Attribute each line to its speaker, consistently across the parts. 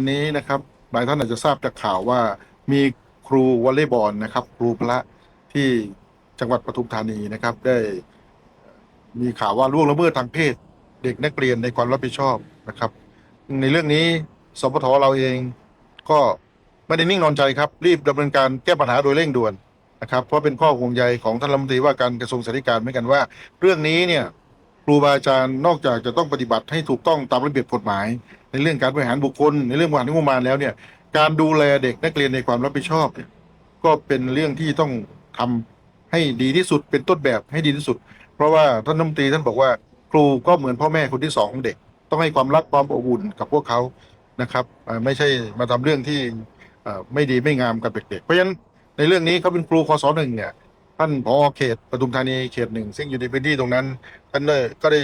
Speaker 1: ันนี้นะครับหลายท่านอาจจะทราบจากข่าวว่ามีครูวอลเลย์บอลนะครับ ครูพระที่จังหวัดปทุมธานีนะครับ ได้มีข่าวว่าล่วงละเมิดทางเพศ เด็กนักเรียนในความรับผิดชอบนะครับ ในเรื่องนี้สปทเราเองก็ไม่ได้นิ่งนอนใจครับ รีบดำเนินการแก้ปัญหาโดยเร่งด่วนนะครับ เพราะเป็นข้อห่วงใยของท่านรัฐมนตรีว่าการกระทรวงสาธารณสุขเหมือนกันว่า เรื่องนี้เนี่ย ครูบาอาจารย์นอกจากจะต้องปฏิบัติให้ถูกต้องตามระเบียบกฎหมาย ในเรื่องการบริหารบุคคล ในเรื่องบริหารงบประมาณแล้วเนี่ย การดูแลเด็กนักเรียนในความรับผิดชอบเนี่ยก็เป็นเรื่องที่ต้องทำให้ดีที่สุดเป็นต้นแบบให้ดีที่สุด เพราะว่าท่านรัฐมนตรีท่านบอกว่า ครูก็เหมือนพ่อแม่คนที่สองของเด็ก ต้องให้ความรักความอบอุ่นกับพวกเขานะครับไม่ใช่มาทำเรื่องที่ไม่ดีไม่งามกับเด็กๆเพราะฉะนั้นในเรื่องนี้เขาเป็นครูคศหนึ่งเนี่ย ท่านผอเขตปทุมธานีเขตหนึ่งซึ่งอยู่ในพื้นที่ตรงนั้นท่านได้ก็ได้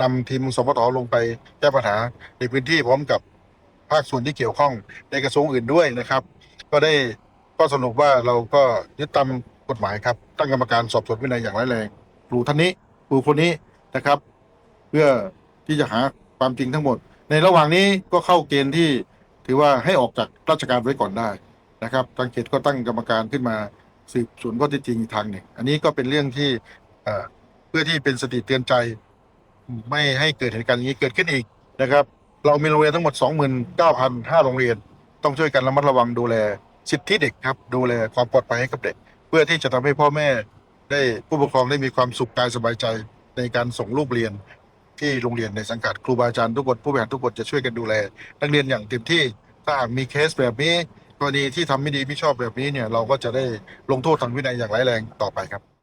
Speaker 1: นำทีมสปทลงไปแก้ปัญหาในพื้นที่พร้อมกับภาคส่วนที่เกี่ยวข้องในกระทรวงอื่นด้วยนะครับ ก็ได้ก็สรุปว่าเราก็ยึดตามกฎหมายครับตั้งกรรมการสอบสวนวินัยอย่างร้ายแรงครูท่านนี้ครูคนนี้นะครับ เพื่อที่จะหาความจริงทั้งหมด ในระหว่างนี้ก็เข้าเกณฑ์ที่ถือว่าให้ออกจากราชการไว้ก่อนได้นะครับทางเขตก็ตั้งกรรมการขึ้นมา สืบสวนข้อเท็จจริงอีกทางหนึ่ง อันนี้ก็เป็นเรื่องที่เอ่อเพื่อที่เป็นสติเตือนใจ ไม่ให้เกิดเหตุการณ์อย่างนี้เกิดขึ้นอีกนะครับ เรามีโรงเรียนทั้งหมด 29,500โรงเรียน ต้องช่วยกันระมัดระวังดูแลสิทธิเด็กครับ ดูแลความปลอดภัยให้กับเด็ก เพื่อที่จะทำให้พ่อแม่ได้ผู้ปกครองได้มีความสุขกายสบายใจในการส่งลูกเรียนที่โรงเรียนในสังกัดครูบาอาจารย์ทุกคนผู้บริหารทุกคนจะช่วยกันดูแลนักเรียนอย่างเต็มที่ถ้าหากมีเคสแบบนี้ กรณีที่ทำไม่ดีไม่ชอบแบบนี้เนี่ยเราก็จะได้ลงโทษทางวินัยอย่างร้ายแรงต่อไปครับ